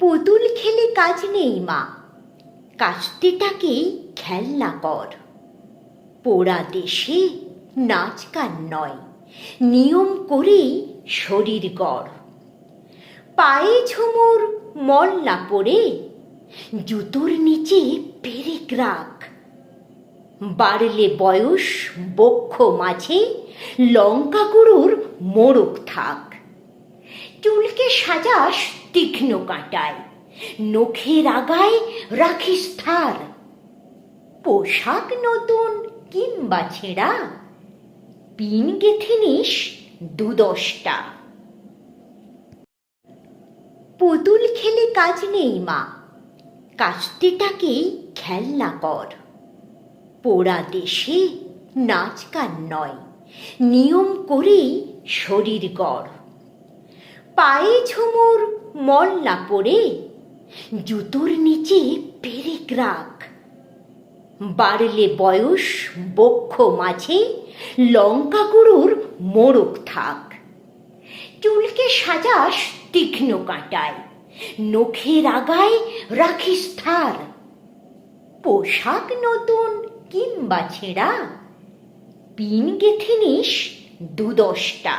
পুতুল খেলে কাজ নেই, মা। কাস্তেটাকেই খেলনা কর। পোড়া দেশে নাচ গান নয়, নিয়ম করেই শরীর গড়। পায়ে ঝুমুর মল না পড়ে জুতোর নিচে পেরেক রাখ। বাড়লে বয়স বক্ষ মাঝে লঙ্কা গুঁড়োর মোড়ক থাক। চুলকে সাজাস তীক্ষ্ণ কাঁটায়। নখের আগায় রাখিস থার। পোশাক নতুন কিংবা ছেঁড়া। পিন গেথে নিস দু দশটা পুতুল খেলে কাজ নেই, মা। কাস্তেটাকেই খেলনা কর। পোড়া দেশে নাচ গান নয়। নিয়ম করেই শরীর গড়। পায়ে ঝুমুর মল না পড়ে জুতোর নিচে পেরেক রাখ। বাড়লে বয়স বক্ষ মাঝে লঙ্কা গুঁড়োর মোড়ক থাক। চুলকে সাজাস তীক্ষ্ণ কাঁটায়, নখের আগায় রাখিস থার পোশাক নতুন কিংবা ছেঁড়া, পিন গেথে নিস দু দশটা।